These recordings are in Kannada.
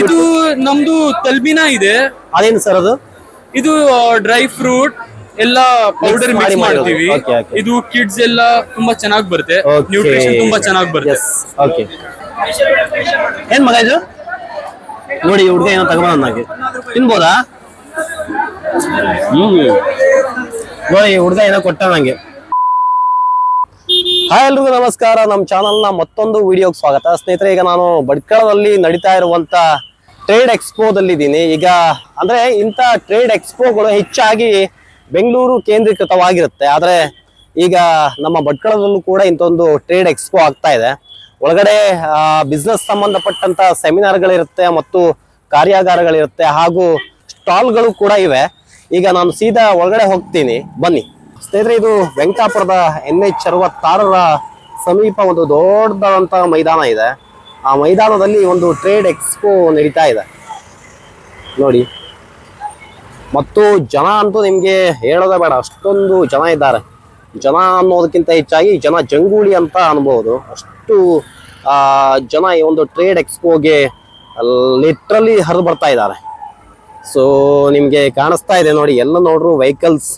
ಇದು ನಮ್ದು ತಲ್ಬಿನ ಇದೆ. ಅದೇನು ಸರ್ ಅದು? ಇದು ಡ್ರೈ ಫ್ರೂಟ್ ಎಲ್ಲ ಪೌಡರ್ ಮಾಡಿ ಮಿಕ್ಸ್ ಮಾಡ್ತೀವಿ. ಇದು ಕಿಡ್ಸ್ ಎಲ್ಲ ತುಂಬಾ ಚೆನ್ನಾಗಿ ಬರುತ್ತೆ. ನ್ಯೂಟ್ರಿಷನ್ ತುಂಬಾ ಚೆನ್ನಾಗಿ ಬರುತ್ತೆ. ಓಕೆ ಏನ್ ಮಗ ಇದು? ನೋಡಿ ಹುಡುಗ ಏನೋ ನನಗೆ ತಿನ್ಬೋದಾ? ಹ್ಮ್. ನೋಡಿ ಹುಡುಗ ಏನೋ ಕೊಟ್ಟ ನಂಗೆ ಹಾಯ್ ಎಲ್ರಿಗೂ ನಮಸ್ಕಾರ. ನಮ್ಮ ಚಾನಲ್ನ ಮತ್ತೊಂದು ವಿಡಿಯೋಗೆ ಸ್ವಾಗತ. ಸ್ನೇಹಿತರೆ, ಈಗ ನಾನು ಬಡ್ಕಳದಲ್ಲಿ ನಡೀತಾ ಇರುವಂತ ಟ್ರೇಡ್ ಎಕ್ಸ್ಪೋದಲ್ಲಿದ್ದೀನಿ ಈಗ, ಅಂದ್ರೆ ಇಂಥ ಟ್ರೇಡ್ ಎಕ್ಸ್ಪೋಗಳು ಹೆಚ್ಚಾಗಿ ಬೆಂಗಳೂರು ಕೇಂದ್ರೀಕೃತವಾಗಿರುತ್ತೆ. ಆದರೆ, ಈಗ ನಮ್ಮ ಬಡ್ಕಳದಲ್ಲೂ ಕೂಡ ಇಂಥೊಂದು ಟ್ರೇಡ್ ಎಕ್ಸ್ಪೋ ಆಗ್ತಾ ಇದೆ. ಒಳಗಡೆ ಬಿಸ್ನೆಸ್ ಸಂಬಂಧಪಟ್ಟಂತ ಸೆಮಿನಾರ್ಗಳಿರುತ್ತೆ ಮತ್ತು ಕಾರ್ಯಾಗಾರಗಳಿರುತ್ತೆ. ಹಾಗೂ ಸ್ಟಾಲ್ಗಳು ಕೂಡ ಇವೆ. ಈಗ ನಾನು ಸೀದಾ ಒಳಗಡೆ ಹೋಗ್ತೀನಿ. ಬನ್ನಿ. ಸ್ನೇಹಿತರೆ, ಇದು ವೆಂಕಟಾಪುರದ ಎನ್ ಎಚ್ ಅರವತ್ತಾರರ ಸಮೀಪ ಒಂದು ದೊಡ್ಡದಾದಂತಹ ಮೈದಾನ ಇದೆ. ಆ ಮೈದಾನದಲ್ಲಿ ಒಂದು ಟ್ರೇಡ್ ಎಕ್ಸ್ಪೋ ನಡೀತಾ ಇದೆ. ನೋಡಿ. ಮತ್ತು ಜನ ಅಂತೂ ನಿಮಗೆ ಹೇಳೋದೇ ಬೇಡ, ಅಷ್ಟೊಂದು ಜನ ಇದ್ದಾರೆ. ಜನ ಅನ್ನೋದಕ್ಕಿಂತ ಹೆಚ್ಚಾಗಿ ಜನ ಜಂಗೂಳಿ ಅಂತ ಅನ್ಬೋದು. ಅಷ್ಟು ಜನ ಈ ಒಂದು ಟ್ರೇಡ್ ಎಕ್ಸ್ಪೋಗೆ ಲಿಟ್ರಲಿ ಹರಿದು ಬರ್ತಾ ಇದ್ದಾರೆ. ಸೊ ನಿಮಗೆ ಕಾಣಿಸ್ತಾ ಇದೆ ನೋಡಿ, ಎಲ್ಲ ನೋಡ್ರು ವೆಹಿಕಲ್ಸ್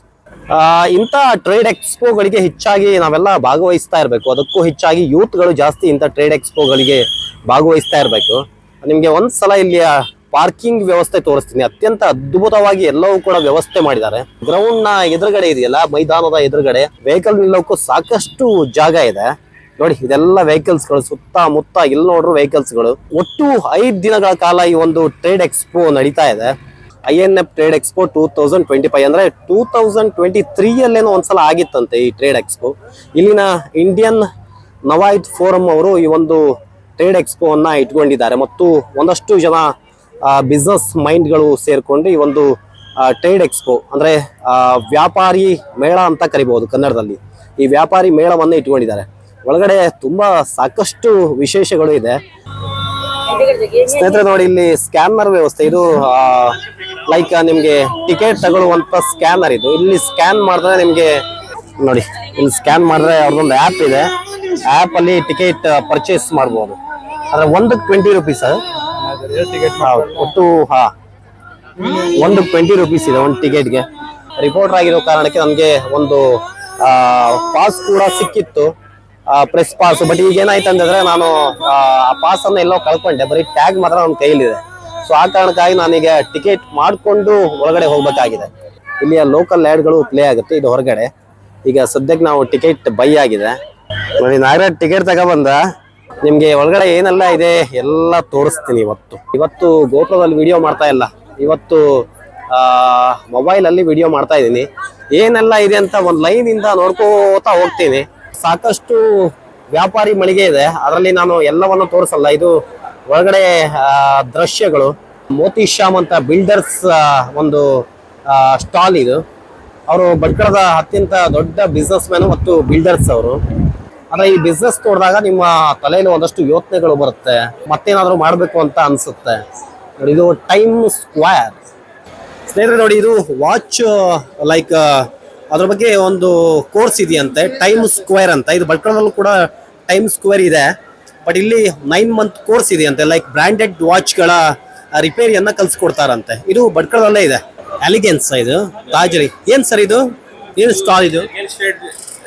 ಇಂಥ ಟ್ರೇಡ್ ಎಕ್ಸ್ಪೋಗಳಿಗೆ ಹೆಚ್ಚಾಗಿ ನಾವೆಲ್ಲ ಭಾಗವಹಿಸ್ತಾ ಇರಬೇಕು. ಅದಕ್ಕೂ ಹೆಚ್ಚಾಗಿ ಯೂತ್ಗಳು ಜಾಸ್ತಿ ಇಂಥ ಟ್ರೇಡ್ ಎಕ್ಸ್ಪೋಗಳಿಗೆ ಭಾಗವಹಿಸ್ತಾ ಇರಬೇಕು. ನಿಮಗೆ ಒಂದ್ಸಲ ಇಲ್ಲಿಯ ಪಾರ್ಕಿಂಗ್ ವ್ಯವಸ್ಥೆ ತೋರಿಸ್ತೀನಿ. ಅತ್ಯಂತ ಅದ್ಭುತವಾಗಿ ಎಲ್ಲವೂ ಕೂಡ ವ್ಯವಸ್ಥೆ ಮಾಡಿದ್ದಾರೆ. ಗ್ರೌಂಡ್ನ ಎದುರುಗಡೆ ಇದೆಯಲ್ಲ, ಮೈದಾನದ ಎದುರುಗಡೆ ವೆಹಿಕಲ್ ನಿಲ್ಲೋಕ್ಕೂ ಸಾಕಷ್ಟು ಜಾಗ ಇದೆ. ನೋಡಿ, ಇದೆಲ್ಲ ವೆಹಿಕಲ್ಸ್ಗಳು ಸುತ್ತ ಮುತ್ತ ಇಲ್ಲಿ ನೋಡ್ರು ವೆಹಿಕಲ್ಸ್ಗಳು. ಒಟ್ಟು ಐದು ದಿನಗಳ ಕಾಲ ಈ ಒಂದು ಟ್ರೇಡ್ ಎಕ್ಸ್ಪೋ ನಡೀತಾ ಇದೆ. I N F trade expo two thousand twenty five ಅಂದ್ರೆ ಟೂ ತೌಸಂಡ್ ಟ್ವೆಂಟಿ ತ್ರೀ ಒಂದು ಒಂದ್ಸಲ ಆಗಿತ್ತಂತೆ ಈ ಟ್ರೇಡ್ ಎಕ್ಸ್ಪೋ ಇಲ್ಲಿನ ಇಂಡಿಯನ್ ನವಾಯಿತ್ ಫೋರಂ ಅವರು ಈ ಒಂದು ಟ್ರೇಡ್ ಎಕ್ಸ್ಪೋ ಅನ್ನ ಇಟ್ಕೊಂಡಿದ್ದಾರೆ. ಮತ್ತು ಒಂದಷ್ಟು ಜನ ಬಿಸ್ನೆಸ್ ಮೈಂಡ್ಗಳು ಸೇರಿಕೊಂಡು ಈ ಒಂದು ಟ್ರೇಡ್ ಎಕ್ಸ್ಪೋ ಅಂದ್ರೆ ವ್ಯಾಪಾರಿ ಮೇಳ ಅಂತ ಕರಿಬಹುದು ಕನ್ನಡದಲ್ಲಿ. ಈ ವ್ಯಾಪಾರಿ ಮೇಳವನ್ನು ಇಟ್ಕೊಂಡಿದ್ದಾರೆ. ಒಳಗಡೆ ತುಂಬಾ ಸಾಕಷ್ಟು ವಿಶೇಷಗಳು ಇದೆ. ಸ್ನೇಹಿತರೆ ನೋಡಿ, ಇಲ್ಲಿ ಸ್ಕ್ಯಾನರ್ ವ್ಯವಸ್ಥೆ. ಇದು ಲೈಕ್ ನಿಮ್ಗೆ ಟಿಕೆಟ್ ತಗೊಳ್ಳುವಂತ ಸ್ಕ್ಯಾನರ್ ಇದು. ಇಲ್ಲಿ ಸ್ಕ್ಯಾನ್ ಮಾಡಿದ್ರೆ ನಿಮ್ಗೆ, ನೋಡಿ, ಇಲ್ಲಿ ಸ್ಕ್ಯಾನ್ ಮಾಡಿದ್ರೆ ಅವ್ರದ್ದೊಂದು ಆ್ಯಪ್ ಇದೆ. ಆ್ಯಪ್ ಅಲ್ಲಿ ಟಿಕೆಟ್ ಪರ್ಚೇಸ್ ಮಾಡ್ಬೋದು. ಅಂದ್ರೆ ಒಂದಕ್ಕೆ ಟ್ವೆಂಟಿ ರುಪೀಸ್ ಒಟ್ಟು, ಹಾ. ಒಂದು ಟ್ವೆಂಟಿ ರುಪೀಸ್ ಇದೆ ಒಂದು ಟಿಕೆಟ್ಗೆ ರಿಪೋರ್ಟರ್ ಆಗಿರೋ ಕಾರಣಕ್ಕೆ ನಮಗೆ ಒಂದು ಪಾಸ್ ಕೂಡ ಸಿಕ್ಕಿತ್ತು. ಪ್ರೆಸ್ ಪಾಸ್ ಬಟ್ ಈಗ ಏನಾಯ್ತು ಅಂತಂದ್ರೆ ನಾನು, ಆ ಪಾಸ್ ಅನ್ನ ಎಲ್ಲೋ ಕಳ್ಕೊಂಡೆ. ಬರೀ ಟ್ಯಾಗ್ ಮಾತ್ರ ನನ್ನ ಕೈಲಿದೆ ಸೊ ಆ ಕಾರಣಕ್ಕಾಗಿ ನಾನೀಗ ಟಿಕೆಟ್ ಮಾಡಿಕೊಂಡು ಒಳಗಡೆ ಹೋಗ್ಬೇಕಾಗಿದೆ. ಇಲ್ಲಿಯ ಲೋಕಲ್ಗಳು ಪ್ಲೇ ಆಗುತ್ತೆ ಇದು ಹೊರಗಡೆ. ಈಗ ಸದ್ಯಕ್ಕೆ ನಾವು ಟಿಕೆಟ್ ಬೈ ಆಗಿದೆ. ನೋಡಿ, ನಾಗರಾಜ್ ಟಿಕೆಟ್ ತಗೊಬಂದ. ನಿಮ್ಗೆ ಒಳಗಡೆ ಏನೆಲ್ಲ ಇದೆ ಎಲ್ಲ ತೋರಿಸ್ತೀನಿ ಇವತ್ತು. ಇವತ್ತು ಗೋಪುರದಲ್ಲಿ ವಿಡಿಯೋ ಮಾಡ್ತಾ ಇಲ್ಲ. ಇವತ್ತು ಮೊಬೈಲ್ ಅಲ್ಲಿ ವಿಡಿಯೋ ಮಾಡ್ತಾ ಇದ್ದೀನಿ. ಏನೆಲ್ಲ ಇದೆ ಅಂತ ಒಂದು ಲೈನ್ ಇಂದ ನೋಡ್ಕೋತಾ ಹೋಗ್ತೀನಿ. ಸಾಕಷ್ಟು ವ್ಯಾಪಾರಿ ಮಳಿಗೆ ಇದೆ. ಅದರಲ್ಲಿ ನಾನು ಎಲ್ಲವನ್ನು ತೋರಿಸಲ್ಲ. ಇದು ಒಳಗಡೆ ದೃಶ್ಯಗಳು. ಮೋತಿ ಶ್ಯಾಮ್ ಅಂತ ಬಿಲ್ಡರ್ಸ್ ಒಂದು ಸ್ಟಾಲ್ ಇದು. ಅವರು ಭಟ್ಕಳದ ಅತ್ಯಂತ ದೊಡ್ಡ ಬಿಸ್ನೆಸ್ ಮ್ಯಾನು ಮತ್ತು ಬಿಲ್ಡರ್ಸ್ ಅವರು. ಆದರೆ ಈ ಬಿಸ್ನೆಸ್ ನೋಡಿದಾಗ ನಿಮ್ಮ ತಲೆಯಲ್ಲಿ ಒಂದಷ್ಟು ಯೋಚನೆಗಳು ಬರುತ್ತೆ. ಮತ್ತೇನಾದರೂ ಮಾಡಬೇಕು ಅಂತ ಅನಿಸುತ್ತೆ. ನೋಡಿ, ಇದು ಟೈಮ್ ಸ್ಕ್ವೇರ್ ಸ್ನೇಹಿತರೆ, ನೋಡಿ, ಇದು ವಾಚ್ ಲೈಕ್ ಅದ್ರ ಬಗ್ಗೆ ಒಂದು ಕೋರ್ಸ್ ಇದೆಯಂತೆ ಟೈಮ್ ಸ್ಕ್ವೇರ್ ಅಂತ. ಇದು ಭಟ್ಕಳದಲ್ಲೂ ಕೂಡ ಟೈಮ್ ಸ್ಕ್ವೇರ್ ಇದೆ. ಬಟ್ ಇಲ್ಲಿ ನೈನ್ ಮಂತ್ ಕೋರ್ಸ್ ಇದೆಯಂತೆ ಲೈಕ್ ಬ್ರಾಂಡೆಡ್ ವಾಚ್ಗಳ ರಿಪೇರಿಯನ್ನ ಕಲ್ಸ್ಕೊಡ್ತಾರಂತೆ. ಇದು ಬಡ್ಕಳದಲ್ಲೇ ಇದೆ. ಅಲಿಗೆನ್ಸ್ ಇದು. ತಾಜರಿ ಏನ್ ಸರ್ ಇದು? ಏನು ಸ್ಟಾಲ್ ಇದು?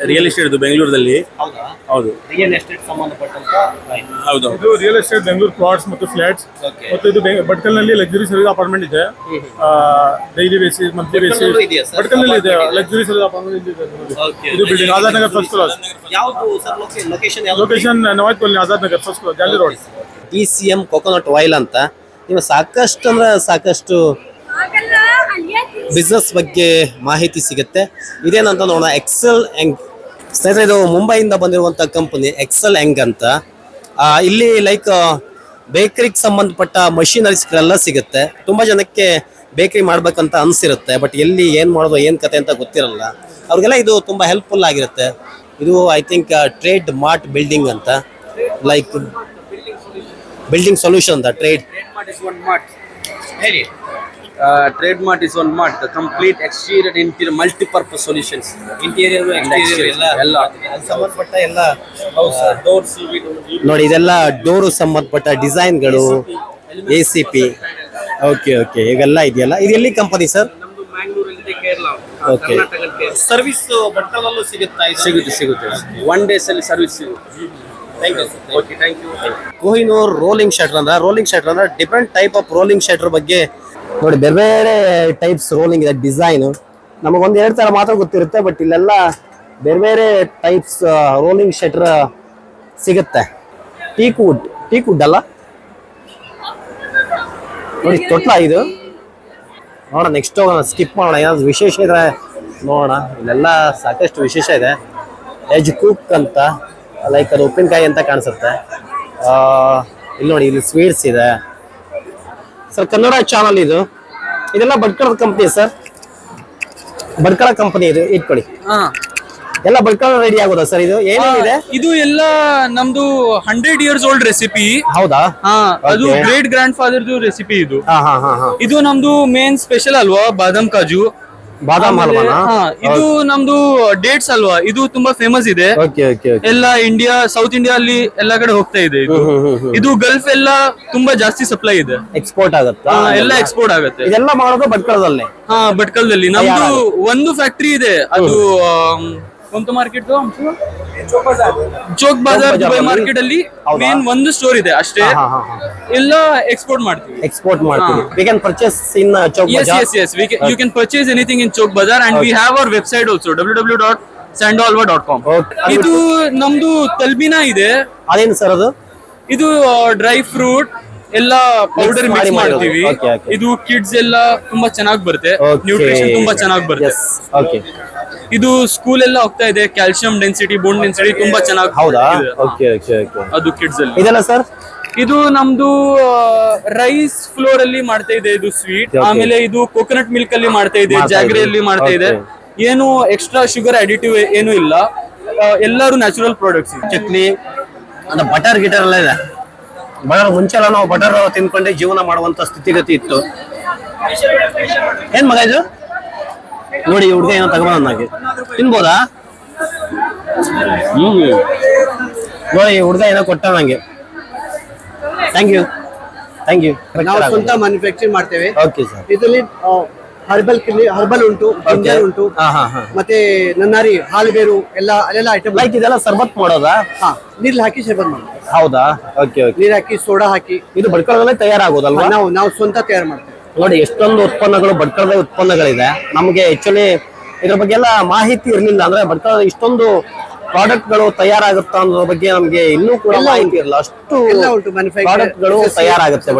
ರಿಯಲ್ ಎಸ್ಟೇಟ್ ಇದು ಬೆಂಗಳೂರಲ್ಲಿ ಹೌದು? ರಿಯಲ್ ಎಸ್ಟೇಟ್ ಸಂಬಂಧಪಟ್ಟಂತ ಹೌದು. ಇದು ರಿಯಲ್ ಎಸ್ಟೇಟ್ ಬೆಂಗಳೂರು ಪ್ಲಾಟ್ಸ್ ಮತ್ತು ಫ್ಲಾಟ್ಸ್ ಮತ್ತು ಇದು ಬೆ- ಭಟ್ಕಲ್ನಲ್ಲಿ ಲಕ್ಸುರಿ ಸರ್ವಿಸ್ ಅಪಾರ್ಟ್ಮೆಂಟ್ ಇದೆ. ಡೈಲಿ ಬೇಸಿಸ್ ಮಂತ್ಲಿ ಭಟ್ಕಲ್ನಲ್ಲೂ ಬೇಸಿಸ್ ಇದೆಯಾ sir? ಭಟ್ಕಲ್ನಲ್ಲಿ ಇದೆ. ಲಕ್ಸುರಿ ಸರ್ವಿಸ್ ಅಪಾರ್ಟ್ಮೆಂಟ್ ಇದೆ ನೋಡಿ. ಇದು building Azad Nagar first class ಯಾವುದು ಸರ್ ಲೊಕೇಶನ್ ಯಾವುದು? Location Nawaz colony Azad Nagar first class Jali road D C M coconut oil ಅಂತ. ನೀವು ಸಾಕಷ್ಟು ಅಂದ್ರೆ ಸಾಕಷ್ಟು ಬಿಸ್ನೆಸ್ ಬಗ್ಗೆ ಮಾಹಿತಿ ಸಿಗುತ್ತೆ. ಇದೇನಂತ ನೋಡೋಣ ಎಕ್ಸೆಲ್ ಎಂಗ್ ಸ್ನೇಹಿತರೆ, ಇದು ಮುಂಬೈಯಿಂದ ಬಂದಿರುವಂಥ ಕಂಪನಿ ಎಕ್ಸೆಲ್ ಹೆಂಗ್ ಅಂತ. ಇಲ್ಲಿ ಲೈಕ್ ಬೇಕರಿಗೆ ಸಂಬಂಧಪಟ್ಟ ಮಷಿನರೀಸ್ಗಳೆಲ್ಲ ಸಿಗುತ್ತೆ. ತುಂಬ ಜನಕ್ಕೆ ಬೇಕರಿ ಮಾಡ್ಬೇಕಂತ ಅನ್ಸಿರುತ್ತೆ ಬಟ್ ಎಲ್ಲಿ ಏನು ಮಾಡೋದು, ಏನು ಕತೆ ಅಂತ ಗೊತ್ತಿರಲ್ಲ. ಅವ್ರಿಗೆಲ್ಲ ಇದು ತುಂಬಾ ಹೆಲ್ಪ್ಫುಲ್ ಆಗಿರುತ್ತೆ. ಇದು I think trade mart building ಅಂತ. ಲೈಕ್ ಬಿಲ್ಡಿಂಗ್ ಸೊಲ್ಯೂಷನ್ ಅಂತ trade Trademark mart is one mart complete exterior interior multipurpose solutions. Interior ಎಲ್ಲ. ಸಂಬಂಧಪಟ್ಟ ಎಲ್ಲ ನೋಡಿ ಇದೆಲ್ಲ ಡೋರು ಸಂಬಂಧಪಟ್ಟ ಡಿಸೈನ್ಗಳು A C P okay okay ಇವೆಲ್ಲ ಇದೆಯಲ್ಲ? ಇದು ಎಲ್ಲಿ ಕಂಪನಿ ಸರ್ ನಮ್ದು ಮ್ಯಾಂಗ್ಳೂರಲ್ಲಿ ಕೇರಳ Okay. ಸರ್ವಿಸ್ ಸಿಗುತ್ತಾ ಸಿಗುತ್ತೆ ಸಿಗುತ್ತೆ. ಒನ್ ಡೇಸ್ ಅಲ್ಲಿ ಸರ್ವಿಸ್ ಸಿಗುತ್ತೆ. Thank you okay thank you Kohinoor rolling shutter ಅಂದ್ರೆ ರೋಲಿಂಗ್ ಶಟರ್ ಅಂದ್ರೆ different type of rolling shutter ಬಗ್ಗೆ ನೋಡಿ, ಬೇರೆ ಬೇರೆ ಟೈಪ್ಸ್ ರೋಲಿಂಗ್ ಇದೆ ಡಿಸೈನ್ ನಮಗೊಂದು ಎರಡು ತರ ಮಾತ್ರ ಗೊತ್ತಿರುತ್ತೆ ಬಟ್ ಇಲ್ಲೆಲ್ಲ ಬೇರೆ ಬೇರೆ ಟೈಪ್ಸ್ ರೋಲಿಂಗ್ ಶಟರ್ ಸಿಗುತ್ತೆ. ಟೀಕ್ ವುಡ್ ಟೀಕ್ ವುಡ್ ಅಲ್ಲ? ನೋಡಿ, ತೊಟ್ಲ ಇದು. ನೋಡೋಣ ನೆಕ್ಸ್ಟ್ ಹೋಗೋಣ ಸ್ಕಿಪ್ ಮಾಡೋಣ. ಏನಾದ್ರು ವಿಶೇಷ ಇದ್ರೆ ನೋಡೋಣ. ಇಲ್ಲೆಲ್ಲ ಸಾಕಷ್ಟು ವಿಶೇಷ ಇದೆ. ಎಜ್ ಕುಕ್ ಅಂತ ಲೈಕ್ ಅದು ಉಪ್ಪಿನಕಾಯಿ ಅಂತ ಕಾಣಿಸುತ್ತೆ. ಇಲ್ಲಿ ನೋಡಿ, ಇಲ್ಲಿ ಸ್ವೀಟ್ಸ್ ಇದೆ. ಸರ್ ಕನ್ನಡ ಚಾನಲ್ ಇದು. ಇದೆಲ್ಲ ಬಡ್ಕಳದ ಕಂಪನಿ ಸರ್. ಬಡ್ಕಳ ಕಂಪನಿ ಇದು ಇಟ್ಕೊಳ್ಳಿ ಹಾ. ಎಲ್ಲ ಬಡ್ಕಳ ರೆಡಿ ಆಗೋದ ಸರ್ ಇದು? ಏನೇನಿದೆ? ಇದು ಎಲ್ಲ ನಮ್ದು ಹಂಡ್ರೆಡ್ ಇಯರ್ಸ್ ಓಲ್ಡ್ ರೆಸಿಪಿ ಹೌದಾ? ಹಾ ಅದು ಗ್ರೇಟ್ ಗ್ರ್ಯಾಂಡ್ ಫಾದರ್ದು ರೆಸಿಪಿ ಇದು. ಇದು ನಮ್ದು ಮೇನ್ ಸ್ಪೆಷಲ್ ಅಲ್ವಾ? ಬಾದಾಮ್ ಕಾಜು. ಬಾದಾಮ್ ಹಲ್ವಾನಾ? ಇದು ನಮ್ದು ಡೇಟ್ಸ್ ಅಲ್ವಾ? ಇದು ತುಂಬಾ ಫೇಮಸ್ ಇದೆ. ಎಲ್ಲ ಇಂಡಿಯಾ ಸೌತ್ ಇಂಡಿಯಾ ಅಲ್ಲಿ ಎಲ್ಲ ಕಡೆ ಹೋಗ್ತಾ ಇದೆ ಇದು. ಗಲ್ಫ್ ಎಲ್ಲ ತುಂಬಾ ಜಾಸ್ತಿ ಸಪ್ಲೈ ಇದೆ. ಎಕ್ಸ್ಪೋರ್ಟ್ ಆಗುತ್ತೆ? ಎಲ್ಲ ಎಕ್ಸ್ಪೋರ್ಟ್ ಆಗುತ್ತೆ. ಇದೆಲ್ಲ ಮಾಡೋದು ಭಟ್ಕಳದಲ್ಲೇ? ಹಾ ಭಟ್ಕಳದಲ್ಲಿ. ನಮ್ದು ಒಂದು ಫ್ಯಾಕ್ಟರಿ ಇದೆ. ಅದು ಕೊಂತ market Chowk Bazaar Dubai market ಅಲ್ಲಿ? ಮೇನ್ ಒಂದು ಸ್ಟೋರ್ ಇದೆ ಅಷ್ಟೇ. ಎಲ್ಲ ಎಕ್ಸ್ಪೋರ್ಟ್ ಮಾಡ್ತೀವಿ. ಎಕ್ಸ್ಪೋರ್ಟ್ ಮಾಡ್ತೀವಿ. We can purchase in Chowk Bazaar and we have our website also W W dot Sandalwa dot com www.sandalwa.com. ಇದು ನಮ್ದು ತಲ್ಬಿನಾ ಇದೆ. ಅದೇನು ಸರ್ ಅದು? ಇದು ಡ್ರೈ ಫ್ರೂಟ್ ಎಲ್ಲ ಪೌಡರ್ ಮಾಡಿ ಮಿಕ್ಸ್ ಮಾಡ್ತೀವಿ. ಇದು ಕಿಡ್ಸ್ ಎಲ್ಲ ತುಂಬಾ ಚೆನ್ನಾಗಿ ಬರುತ್ತೆ. ನ್ಯೂಟ್ರಿಷನ್ ತುಂಬಾ ಚೆನ್ನಾಗಿ ಬರುತ್ತೆ. ಓಕೆ ಇದು ಸ್ಕೂಲ್ ಎಲ್ಲ ಹೋಗ್ತಾ ಇದೆ. ಕ್ಯಾಲ್ಸಿಯಂ ಡೆನ್ಸಿಟಿ ಬೋನ್ ಡೆನ್ಸಿಟಿ ತುಂಬಾ ಚೆನ್ನಾಗಿ ಹೌದಾ? ಓಕೆ ಓಕೆ ಓಕೆ ಅದು ಕಿಡ್ಸ್ ಅಲ್ಲಿ. ಇದೆಲ್ಲ ಸರ್ ಇದು ನಮ್ದು ರೈಸ್ ಫ್ಲೋರ್ ಅಲ್ಲಿ ಮಾಡ್ತಾ ಇದೆ ಇದು ಸ್ವೀಟ್ ಆಮೇಲೆ ಇದು ಕೋಕೋನಟ್ ಮಿಲ್ಕ್ ಅಲ್ಲಿ ಮಾಡ್ತಾ ಇದೆ ಜಾಗ್ರಿಯಲ್ಲಿ ಮಾಡ್ತಾ ಇದೆ. ಏನು ಎಕ್ಸ್ಟ್ರಾ ಶುಗರ್ ಅಡಿಟಿವ್ ಏನು ಇಲ್ಲ. ಎಲ್ಲರೂ ನ್ಯಾಚುರಲ್ ಪ್ರಾಡಕ್ಟ್ಸ್ ಚಕ್ಲಿ ಅದು ಬಟರ್ ಗಿಟರ್ ಎಲ್ಲ ಇದೆ. ಬಟರ್ ಮುಂಚೆ ಎಲ್ಲ ನಾವು ಬಟರ್ ತಿನ್ಕೊಂಡೆ ಜೀವನ ಮಾಡುವಂತ ಸ್ಥಿತಿಗತಿ ಇತ್ತು. ಏನ್ ಮಗ ಇದು? ನೋಡಿ ಹುಡುಗ ಏನೋ ನನಗೆ ತಿನ್ಬೋದಾ? ಹ್ಮ್ ನೋಡಿ ಹುಡುಗ ಏನೋ ಕೊಟ್ಟ ನಂಗೆ ಥ್ಯಾಂಕ್ ಯು ಥ್ಯಾಂಕ್ ಯು ನಾವು ಸ್ವಂತ ಮ್ಯಾನುಫ್ಯಾಕ್ಚರಿಂಗ್ ಮಾಡ್ತೇವೆ. ಓಕೆ ಸರ್ ಇದರಲ್ಲಿ ಹರ್ಬಲ್ ಹರ್ಬಲ್ ಉಂಟು ಜಿಂಜರ್ ಉಂಟು. ಹಾ ಹಾ ಹಾ. ಮತ್ತೆ ನನ್ನಾರಿ ಹಾಲು ಬೇರು ಎಲ್ಲ ಅಲ್ಲೆಲ್ಲ ಐಟಮ್ ಲೈಕ್ ಇದೆಲ್ಲ ಸರ್ಬತ್ ಮಾಡೋದಾ? ಹಾ ನೀರ್ಲಿ ಹಾಕಿ ಶರ್ಬತ್ ಮಾಡೋದು ಹೌದಾ? ಓಕೆ ಓಕೆ ನೀರ್ ಹಾಕಿ ಸೋಡಾ ಹಾಕಿ. ಇದು ಬಡ್ಕೊಳ್ಳೋದಲ್ಲೇ ತಯಾರಾಗೋದಲ್ವಾ? ನಾವು ನಾವು ಸ್ವಂತ ತಯಾರು ಮಾಡ್ತೇವೆ. ನೋಡಿ ಎಷ್ಟೊಂದು ಉತ್ಪನ್ನಗಳು ಬಡ್ಕಳದ ಉತ್ಪನ್ನಗಳಿದೆ. ನಮಗೆ ಆಕ್ಚುಲಿ ಇದ್ರ ಬಗ್ಗೆ ಎಲ್ಲ ಮಾಹಿತಿ ಇರಲಿಲ್ಲ ಅಂದ್ರೆ ಬಡ್ಕಳದ ಇಷ್ಟೊಂದು ಪ್ರಾಡಕ್ಟ್ಗಳು ತಯಾರಾಗುತ್ತ ಅನ್ನೋದ್ರ ಬಗ್ಗೆ ನಮಗೆ ಇನ್ನೂ ಕೂಡ ಮಾಹಿತಿ ಇರಲ್ಲ. ಅಷ್ಟು ಪ್ರಾಡಕ್ಟ್ಗಳು ತಯಾರಾಗುತ್ತೆ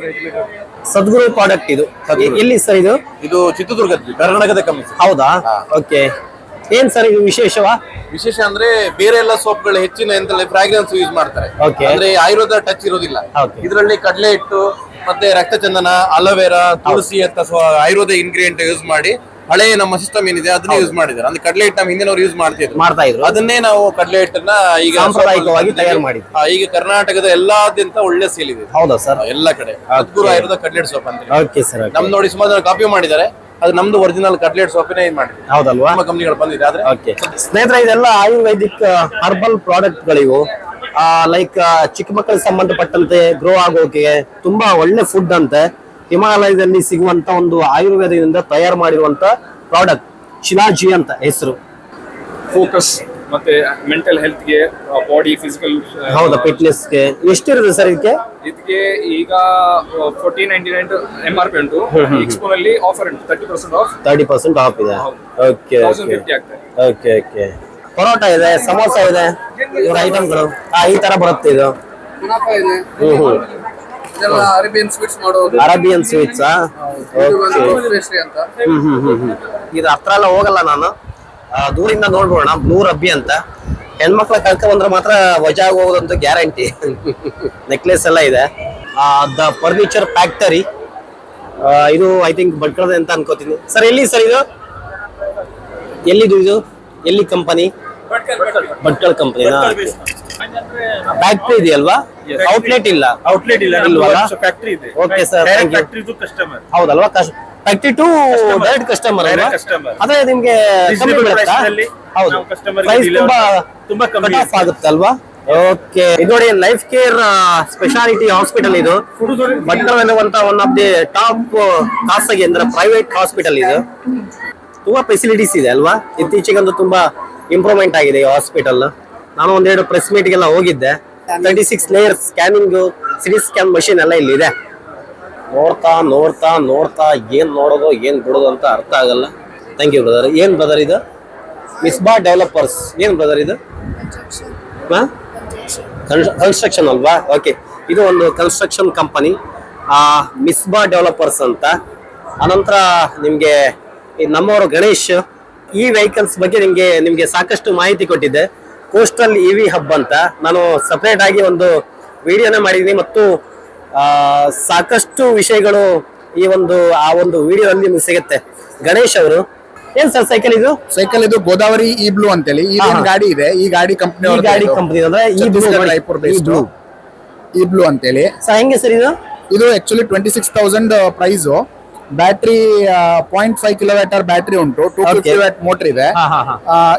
ready-made. ಸದ್ಗುರು ಪ್ರಾಡಕ್ಟ್ ಇದು. ಎಲ್ಲಿ ಸರ್ ಇದು? ಇದು ಚಿತ್ರದುರ್ಗ ಕರ್ನಾಟಕದ ಕಂಪನಿ ಹೌದಾ? ಓಕೆ. ಏನ್ ಸರ್ ಇದು ವಿಶೇಷವಾ? ವಿಶೇಷ ಅಂದ್ರೆ ಬೇರೆ ಎಲ್ಲ ಸೋಪ್ಗಳು ಹೆಚ್ಚಿನ ಫ್ರಾಗ್ರೆನ್ಸ್ ಯೂಸ್ ಮಾಡ್ತಾರೆ. ಅಂದ್ರೆ ಆಯುರ್ವೇದ ಟಚ್ ಇರೋದಿಲ್ಲ. ಇದರಲ್ಲಿ ಕಡಲೆ ಹಿಟ್ಟು ಮತ್ತೆ ರಕ್ತಚಂದನ ಅಲೋವೆರಾ ತುಳಸಿ ಅಂತ ಆಯುರ್ವೇದ ಇಂಗ್ರೀಡಿಯಂಟ್ ಯೂಸ್ ಮಾಡಿ ಹಳೆ ನಮ್ಮ ಸಿಸ್ಟಮ್ ಏನಿದೆ ಅದನ್ನ ಯೂಸ್ ಮಾಡಿದ್ದಾರೆ. ಅಂದ್ರೆ ಕಡಲೆ ಹಿಟ್ಟು ನಮ್ಮ ಹಿಂದಿನವ್ರು ಯೂಸ್ ಮಾಡ್ತಿದ್ರು. ಮಾಡ್ತಾ ಇದ್ರು. ಅದನ್ನೇ ನಾವು ಕಡಲೆ ಹಿಟ್ಟನ್ನ ಈಗ ಸಾಂಪ್ರದಾಯಿಕವಾಗಿ ತಯಾರು ಮಾಡಿದ್ವಿ. ಹಾ, ಈಗ ಕರ್ನಾಟಕದ ಎಲ್ಲಾದ್ಯಂತ ಒಳ್ಳೆ ಸೇಲ್ ಇದೆ. ಹೌದಾ ಸರ್? ಎಲ್ಲ ಕಡೆ. ಅದ್ಭುತ ಆಯುರ್ವೇದ ಕಡ್ಲೆಟ್ ಸೋಪ್ ಅಂತ. ಓಕೆ ಸರ್ ನಮ್ ನೋಡಿ ಸುಮಾರು ಜನ ಕಾಪಿ ಮಾಡಿದ್ದಾರೆ. ಅದು ನಮ್ದು ಒರಿಜಿನಲ್ ಕಟ್ಲೆಟ್ ಸೋಪಿನೇ ಇದು ಮಾಡಿದ್ವಿ ಹೌದಲ್ವಾ? ನಮ್ಮ ಕಂಪ್ನಿಗಳು ಬಂದಿದೆ ಆದ್ರೆ ಓಕೆ ಸ್ನೇಹಿತರೆ ಇದೆಲ್ಲ ಆಯುರ್ವೇದಿಕ್ ಹರ್ಬಲ್ ಪ್ರಾಡಕ್ಟ್ಗಳಿವು ಲೈಕ್ ಚಿಕ್ಕ ಮಕ್ಕಳಿಗೆ ಸಂಬಂಧಪಟ್ಟಂತೆ ಗ್ರೋ ಆಗೋಕೆ ತುಂಬಾ ಒಳ್ಳೆ ಫುಡ್ ಅಂತೆ. ಹಿಮಾಲಯದಲ್ಲಿ ಸಿಗುವಂತ ಒಂದು ಆಯುರ್ವೇದದಿಂದ ತಯಾರು ಮಾಡಿರುವಂತ ಪ್ರಾಡಕ್ಟ್ ಶಿಲಾಜಿ ಅಂತ ಹೆಸರು. ಫೋಕಸ್ ಮತ್ತೆ ಮೆಂಟಲ್ ಹೆಲ್ತ್ಗೆ ಬಾಡಿ ಫಿಸಿಕಲ್ ಹೌದಾ ಫಿಟ್ನೆಸ್ಗೆ ಎಷ್ಟಿರುತ್ತೆ ಸರ್ ಇದಕ್ಕೆ? ಇದಕ್ಕೆ ಈಗ forty ninety nine M R P ಉಂಟು. ಎಕ್ಸ್ಪೋ ನಲ್ಲಿ ಆಫರ್ ಉಂಟು thirty percent off thirty percent off ಇದೆ. Okay okay okay okay paratha ಇದೆ ಸಮೋಸ ಇದೆ. ಇವ್ರ ಐಟಮ್ಗಳು ಆ ಈ ತರ ಬರುತ್ತೆ ಇದು. ಹ್ಮ್ ಹ್ಮ್. ಇದೆಲ್ಲ ಅರೇಬಿಯನ್ ಸ್ವೀಟ್ಸ್ ಮಾಡೋದು. ಅರೇಬಿಯನ್ ಸ್ವೀಟ್ಸ್ ಅಂತ. ಹ್ಮ್ ಹ್ಮ್ ಹ್ಮ್ ಹ್ಮ್. ಇದು ಹತ್ರ ಎಲ್ಲ ಹೋಗಲ್ಲ ನಾನು. ಆ, ದೂರಿಂದ ನೋಡ್ಬೋಣ. ಬ್ಲೂ ರಬ್ಬಿ ಅಂತ. ಹೆಣ್ಮಕ್ಳ ಕರ್ಕ ಬಂದ್ರೆ ಮಾತ್ರ ವಜಾ ಹೋಗೋದಂತ ಗ್ಯಾರಂಟಿ. ನೆಕ್ಲೆಸ್ ಎಲ್ಲ ಇದೆ. ದ ಫರ್ನಿಚರ್ ಫ್ಯಾಕ್ಟರಿ ಇದು ಐ ಥಿಂಕ್ ಭಟ್ಕಳದ ಅಂತ ಅನ್ಕೋತೀನಿ. ಸರ್ ಎಲ್ಲಿ ಸರ್ ಇದು? ಎಲ್ಲಿದು ಇದು? ಎಲ್ಲಿ ಕಂಪನಿ ಭಟ್ಕಳ ಕಂಪನಿ ಫ್ಯಾಕ್ಟ್ರಿ ಇದೆಯಲ್ವಾ? ಔಟ್ಲೆಟ್ ಇಲ್ಲ. ಔಟ್ಲೆಟ್ ಇಲ್ಲ ಇಲ್ವಲ್ಲ? ಫ್ಯಾಕ್ಟ್ರಿ ಇದೆ. ಓಕೆ ಸರ್ ಫ್ಯಾಕ್ಟ್ರಿ ಕಸ್ಟಮರ್ ಹೌದಲ್ವಾ? ಫ್ಯಾಕ್ಟ್ರಿ ಟು ಡೈರೆಕ್ಟ್ ಕಸ್ಟಮರ್ ಅದೇ ನಿಮ್ಗೆ ಹೌದು. ಪ್ರೈಸ್ ತುಂಬಾ ತುಂಬಾ ಕಮ್ಮಿ ಆಗುತ್ತೆ ಅಲ್ವಾ? ಓಕೆ ಇದು ನೋಡಿ ಲೈಫ್ ಕೇರ್ ಸ್ಪೆಷಾಲಿಟಿ ಹಾಸ್ಪಿಟಲ್ ಇದು. ಭಟ್ಕಳದಲ್ಲಿರುವಂತ ಒನ್ ಆಫ್ ದಿ ಟಾಪ್ ಖಾಸಗಿ ಅಂದ್ರೆ ಪ್ರೈವೇಟ್ ಹಾಸ್ಪಿಟಲ್ ಇದು. ತುಂಬಾ ಫೆಸಿಲಿಟೀಸ್ ಇದೆ ಅಲ್ವಾ? ಇತ್ತೀಚೆಗಂತೂ ತುಂಬಾ ಇಂಪ್ರೂವ್ಮೆಂಟ್ ಆಗಿದೆ ಈ ಹಾಸ್ಪಿಟಲ್ ನಾನು ಒಂದೆರಡು ಪ್ರೆಸ್ ಮೀಟ್ಗೆಲ್ಲ ಹೋಗಿದ್ದೆ. Thirty six layer scanning CT scan machine ಎಲ್ಲ ಇಲ್ಲಿ ಇದೆ ನೋಡ್ತಾ ನೋಡ್ತಾ ನೋಡ್ತಾ ಏನ್ ನೋಡೋದು ಏನ್ ಬಿಡೋದು ಅಂತ ಅರ್ಥ ಆಗಲ್ಲ. ಥ್ಯಾಂಕ್ ಯು ಬ್ರದರ್ ಏನ್ ಬ್ರದರ್ ಇದು? ಮಿಸ್ಬಾ ಡೆವಲಪರ್ಸ್ ಏನ್ ಬ್ರದರ್ ಇದು? ಕನ್ಸ್ಟ್ರಕ್ಷನ್ ಅಲ್ವಾ? ಓಕೆ ಇದು ಒಂದು ಕನ್ಸ್ಟ್ರಕ್ಷನ್ ಕಂಪನಿ ಮಿಸ್ಬಾ ಡೆವಲಪರ್ಸ್ ಅಂತ. ಅನಂತರ ನಿಮ್ಗೆ ನಮ್ಮವರು ಗಣೇಶ್ ಈ ವೆಹಿಕಲ್ಸ್ ಬಗ್ಗೆ ನಿಮ್ಗೆ ನಿಮ್ಗೆ ಸಾಕಷ್ಟು ಮಾಹಿತಿ ಕೊಟ್ಟಿದ್ದೆ. ಕೋಸ್ಟಲ್ ಇ ವಿ ಹಬ್ ಅಂತ ನಾನು ಸಪ್ರೇಟ್ ಆಗಿ ಒಂದು ವಿಡಿಯೋನ ಮಾಡಿದ್ದೀನಿ ಮತ್ತು ಆ, ಸಾಕಷ್ಟು ವಿಷಯಗಳು ಈ ಒಂದು ಆ ಒಂದು ವಿಡಿಯೋ ಅಲ್ಲಿ ನಿಮ್ಗೆ ಸಿಗುತ್ತೆ. ಗಣೇಶ್ ಅವರು ಏನ್ ಸರ್ ಸೈಕಲ್ ಇದು? ಸೈಕಲ್ ಇದು ಗೋದಾವರಿ ಇ ಬ್ಲೂ ಅಂತೇಳಿ. ಈ ಹಾ. ಗಾಡಿ ಇದೆ? ಈ ಗಾಡಿ ಕಂಪನಿ ಈ ಗಾಡಿ ಕಂಪನಿ ಅಂದ್ರೆ ಈ blue Raipur based E blue ಅಂತೇಳಿ. ಸರ್ ಹೆಂಗೆ ಸರ್ ಇದು? ಇದು actually twenty six thousand price battery point five kilometre battery ಉಂಟು. ಟೂ. ಫಿಫ್ಟಿ ವ್ಯಾಟ್ ಮೋಟರ್ ಇದೆ.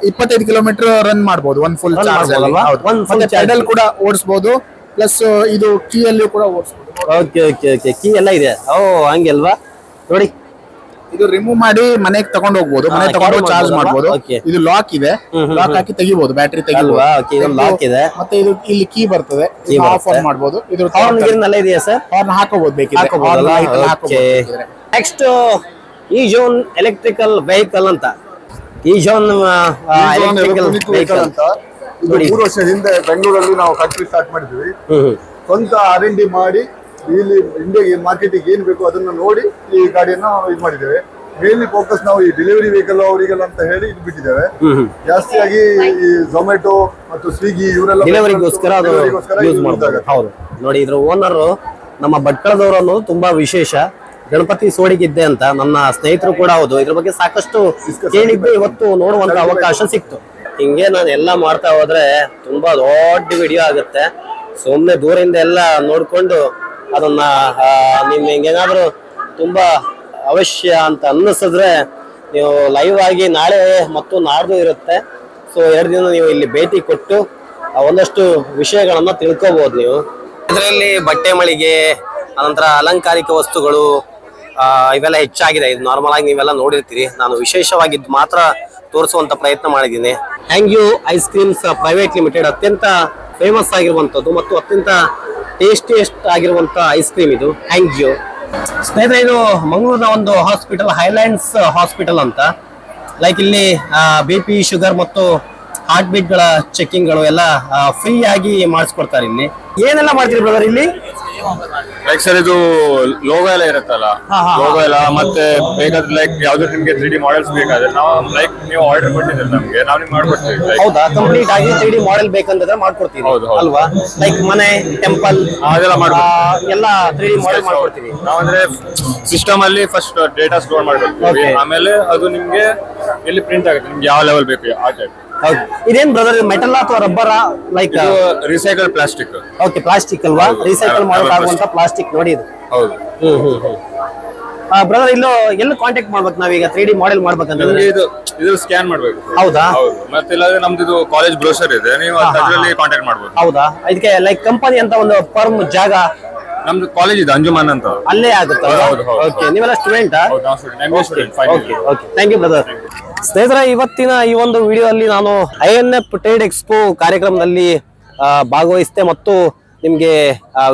ಇಪ್ಪತ್ತೈದು ಕಿಲೋಮೀಟರ್ ರನ್ ಮಾಡಬಹುದು one full charge charge. Pedal ಕೂಡ ಓಡಿಸಬಹುದು ಪ್ಲಸ್ ಇದು ಕೀ ಅಲ್ಲಿ ಕೂಡ ಓಡಿಸಬಹುದು ಓಕೆ ಓಕೆ ಓಕೆ ಕೀ ಎಲ್ಲ ಇದೆ. ಓ ಹಂಗೆ ಅಲ್ವಾ ನೋಡಿ. ಇದು ರಿಮೂವ್ ಮಾಡಿ ಮನೆಗೆ ತಗೊಂಡು ಹೋಗ್ಬೋದು. ಮನೆ ತಗೊಂಡು ಚಾರ್ಜ್? ಮಾಡಬಹುದು ಇದು ಲಾಕ್ ಇದೆ. ಲಾಕ್ ಹಾಕಿ ತೆಗಿಬಹುದು ಬ್ಯಾಟ್ರಿ ತೆಗಿಬಹುದು ಲಾಕ್ ಇದು. ಮತ್ತೆ ಇದು ಇಲ್ಲಿ ಕೀ ಬರ್ತದೆ. ಆಫ್ ಆನ್ ಮಾಡಬಹುದು ಇದು ಹಾರ್ನ್ ಇದೆಯಾ ಸರ್? ಹಾರ್ನ್ ಹಾಕೋಬಹುದು ಬೇಕಿದ್ರೆ. ಹಾಕೋಬಹುದು. ನೆಕ್ಸ್ಟ್ ಈ ಜೋನ್ ಎಲೆಕ್ಟ್ರಿಕಲ್ ವೆಹಿಕಲ್ ಅಂತ. ಈ ಜೋನ್ ಎಲೆಕ್ಟ್ರಿಕಲ್ ವೆಹಿಕಲ್ ಅಂತ. ಮೂರು ವರ್ಷ ಹಿಂದೆ ಬೆಂಗಳೂರಲ್ಲಿ ನಾವು ಫ್ಯಾಕ್ಟ್ರಿ ಸ್ಟಾರ್ಟ್ ಮಾಡಿದ್ವಿ ಸ್ವಂತ ಆರ್ ಎನ್ ಡಿ ಮಾಡಿ ಇಲ್ಲಿ ಇಂಡಿಯಾಗೆ ಮಾರ್ಕೆಟಿಗೆ ಏನ್ ಬೇಕು ಅದನ್ನ ನೋಡಿ ಈ ಗಾಡಿಯನ್ನ ಇದು ಮಾಡಿದ್ದೇವೆ. ಮೇನ್ಲಿ ಫೋಕಸ್ ನಾವು ಈ ಡೆಲಿವರಿ ವೆಹಿಕಲ್ ಅವರಿಗೆಲ್ಲ ಅಂತ ಹೇಳಿ ಇದು ಬಿಟ್ಟಿದ್ದೇವೆ. ಜಾಸ್ತಿಯಾಗಿ ಈ ಝೊಮ್ಯಾಟೊ ಮತ್ತು ಸ್ವಿಗ್ಗಿ ಇವರೆಲ್ಲ ಡೆಲಿವರಿಗೋಸ್ಕರ ಯೂಸ್ ಇದು ಹೌದು. ನೋಡಿ ಇದ್ರ ಓನರ್ ನಮ್ಮ ಭಟ್ಕಳದವರು ಅನ್ನೋದು ತುಂಬಾ ವಿಶೇಷ. ಗಣಪತಿ ಸೋಡಿಗಿದ್ದೆ ಅಂತ ನನ್ನ ಸ್ನೇಹಿತರು ಕೂಡ ಹೌದು. ಇದ್ರ ಬಗ್ಗೆ ಸಾಕಷ್ಟು ಕೇಳಿದ್ದು ಇವತ್ತು ನೋಡುವಂತ ಅವಕಾಶ ಸಿಕ್ತು. ಹಿಂಗೆ ನಾನು ಎಲ್ಲ ಮಾಡ್ತಾ ಹೋದ್ರೆ ತುಂಬಾ ದೊಡ್ಡ ವಿಡಿಯೋ ಆಗುತ್ತೆ. ಸುಮ್ಮನೆ ದೂರಿಂದ ಎಲ್ಲ ನೋಡ್ಕೊಂಡು ಅದನ್ನ ನಿಮ್ ಹೆಂಗೇನಾದ್ರು ತುಂಬಾ ಅವಶ್ಯ ಅಂತ ಅನ್ನಿಸಿದ್ರೆ ನೀವು ಲೈವ್ ಆಗಿ ನಾಳೆ ಮತ್ತು ನಾಡ್ದು ಇರುತ್ತೆ. ಸೊ ಎರಡು ದಿನ ನೀವು ಇಲ್ಲಿ ಭೇಟಿ ಕೊಟ್ಟು ಒಂದಷ್ಟು ವಿಷಯಗಳನ್ನ ತಿಳ್ಕೋಬಹುದು ನೀವು. ಇದರಲ್ಲಿ ಬಟ್ಟೆ ಮಳಿಗೆ ಅನಂತರ ಅಲಂಕಾರಿಕ ವಸ್ತುಗಳು ಇವೆಲ್ಲ ಹೆಚ್ಚಾಗಿದೆ. ಇದು ನಾರ್ಮಲ್ ಆಗಿ ನೀವೆಲ್ಲ ನೋಡಿರ್ತೀರಿ. ನಾನು ವಿಶೇಷವಾಗಿದ್ದು ಮಾತ್ರ ತೋರಿಸುವಂತ ಪ್ರಯತ್ನ ಮಾಡಿದ್ದೀನಿ. Hangyo ice creams private limited ಅತ್ಯಂತ ಫೇಮಸ್ ಆಗಿರುವಂತದ್ದು ಮತ್ತು ಅತ್ಯಂತ ಟೇಸ್ಟಿಯಸ್ಟ್ ಆಗಿರುವಂತ ಐಸ್ ಕ್ರೀಮ್ ಇದು ಹ್ಯಾಂಗ್ ಯು ಸ್ನೇಹಿತರೆ, ಇದು ಮಂಗಳೂರಿನ ಒಂದು ಹಾಸ್ಪಿಟಲ್ ಹೈಲ್ಯಾಂಡ್ಸ್ ಹಾಸ್ಪಿಟಲ್ ಅಂತ. ಲೈಕ್ ಇಲ್ಲಿ ಬಿ ಪಿ ಶುಗರ್ ಮತ್ತು ಹಾರ್ಟ್ ಬೀಟ್ಗಳ ಚೆಕಿಂಗ್ಗಳು ಎಲ್ಲ ಫ್ರೀ ಆಗಿ ಮಾಡಿಸ್ಕೊಡ್ತಾರೆ ಇಲ್ಲಿ. ಏನೆಲ್ಲ ಮಾಡ್ತೀರಿ ಬ್ರದರ್ ಇಲ್ಲಿ? ಲೈಕ್ ಸರ್ ಇದು ಲೋಗೋ ಎಲ್ಲ ಇರುತ್ತಲ್ಲ? ಲೋಗೋ ಎಲ್ಲ ಮತ್ತೆ ಬೇಕಾದ್ರೆ ಲೈಕ್ ಯಾವ್ದು ನಿಮ್ಗೆ ತ್ರೀ ಡಿ ಮಾಡೆಲ್ಸ್ ಬೇಕಾದ್ರೆ ನಾವು ಲೈಕ್ ನೀವು ಆರ್ಡರ್ ಕೊಟ್ಟಿದ್ರೆ ನಮ್ಗೆ ನಾವು ನಿಮ್ಗೆ ಮಾಡ್ಕೊಡ್ತೀವಿ. ಹೌದಾ? ಕಂಪ್ಲೀಟ್ ಆಗಿ ತ್ರೀ ಡಿ ಮಾಡೆಲ್ ಬೇಕಂತಂದ್ರೆ ಮಾಡ್ಕೊಡ್ತೀವಿ. ಹೌದು, ಹೌದು. ಅಲ್ವಾ? ಲೈಕ್ ಮನೆ ಟೆಂಪಲ್ ಅದೆಲ್ಲ ಮಾಡ್ಕೊಡ್ತೀವಿ. ಎಲ್ಲ ತ್ರೀ ಡಿ ಮಾಡೆಲ್ ಮಾಡ್ಕೊಡ್ತೀವಿ. ನಾವಂದ್ರೆ ಸಿಸ್ಟಮ್ ಅಲ್ಲಿ ಫಸ್ಟ್ ಡೇಟಾ ಸ್ಟೋರ್ ಮಾಡ್ಕೊಡ್ತೀವಿ. ಆಮೇಲೆ ಅದು ನಿಮ್ಗೆ ಇಲ್ಲಿ ಪ್ರಿಂಟ್ ಆಗುತ್ತೆ? ನಿಮ್ಗೆ ಯಾವ ಲೆವೆಲ್ ಬೇಕು? ಆ ಟೈಪ್ ಇದೇನ್ ಬ್ರದರ್ ಮೆಟಲ್ ಅಥವಾ rubber like recycle plastic okay plastic ಅಲ್ವಾ? ರಿಸೈಕಲ್ ಮಾಡೋಕ್ಕಾಗುವಂತ. ಪ್ಲಾಸ್ಟಿಕ್ ನೋಡಿ ಇದು. ಹೌದು. ಹ್ಮ್ ಹ್ಮ್ ಹ್ಮ್. ಬ್ರದರ್ ಇಲ್ಲೋ ಎಲ್ಲಿ ಕಾಂಟ್ಯಾಕ್ಟ್ ಮಾಡ್ಬೇಕು ನಾವೀಗ? ತ್ರೀ ಡಿ ಮಾಡೆಲ್ ಮಾಡ್ಬೇಕಂತಂದ್ರೆ? ನಿಮ್ಗೆ ಇದು ಇದು ಸ್ಕ್ಯಾನ್ ಮಾಡ್ಬೇಕು. ಹೌದಾ? ಹೌದು. ಮತ್ತೆ ಇಲ್ಲಾಂದ್ರೆ ನಮ್ದು ಇದು ಕಾಲೇಜ್ ಬ್ರೋಷರ್ ಇದೆ. ನೀವು ಅದರಲ್ಲಿ ಕಾಂಟ್ಯಾಕ್ಟ್ ಮಾಡ್ಬೋದು. ಹೌದಾ? ಇದಕ್ಕೆ ಲೈಕ್ ಕಂಪನಿ ಅಂತ ಒಂದು ಫರ್ಮ್ ಜಾಗ ನಮ್ದು ಕಾಲೇಜ್ ಇದೆ ಅಂಜುಮಾನ್ ಅಂತ. ಅಲ್ಲೇ ಆಗುತ್ತೆ? ಓಕೆ ನೀವೆಲ್ಲ ಸ್ಟೂಡೆಂಟಾ okay okay thank you brother ಸ್ನೇಹಿತರೆ ಇವತ್ತಿನ ಈ ಒಂದು ವಿಡಿಯೋ ಅಲ್ಲಿ ನಾನು I N F trade expo ಕಾರ್ಯಕ್ರಮದಲ್ಲಿ ಭಾಗವಹಿಸಿದೆ ಮತ್ತು ನಿಮಗೆ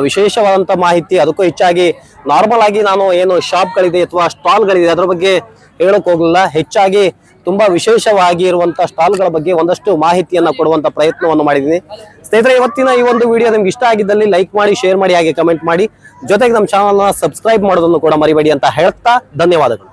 ವಿಶೇಷವಾದಂತ ಮಾಹಿತಿ ಅದಕ್ಕೂ ಹೆಚ್ಚಾಗಿ ನಾರ್ಮಲ್ ಆಗಿ ನಾನು ಏನು ಶಾಪ್ಗಳಿದೆ ಅಥವಾ ಸ್ಟಾಲ್ಗಳಿದೆ ಅದರ ಬಗ್ಗೆ ಹೇಳಕ್ ಹೋಗಲಿಲ್ಲ. ಹೆಚ್ಚಾಗಿ ತುಂಬಾ ವಿಶೇಷವಾಗಿ ಇರುವಂತ ಸ್ಟಾಲ್ಗಳ ಬಗ್ಗೆ ಒಂದಷ್ಟು ಮಾಹಿತಿಯನ್ನ ಕೊಡುವಂತ ಪ್ರಯತ್ನವನ್ನು ಮಾಡಿದ್ದೀನಿ. ಸ್ನೇಹಿತರೆ, ಇವತ್ತಿನ ಈ ಒಂದು ವಿಡಿಯೋ ನಿಮ್ಗೆ ಇಷ್ಟ ಆಗಿದ್ದಲ್ಲಿ ಲೈಕ್ ಮಾಡಿ ಶೇರ್ ಮಾಡಿ, ಹಾಗೆ ಕಮೆಂಟ್ ಮಾಡಿ. ಜೊತೆಗೆ ನಮ್ಮ ಚಾನಲ್ನ ಸಬ್ಸ್ಕ್ರೈಬ್ ಮಾಡೋದನ್ನು ಕೂಡ ಮರಿಬೇಡಿ ಅಂತ ಹೇಳ್ತಾ ಧನ್ಯವಾದಗಳು.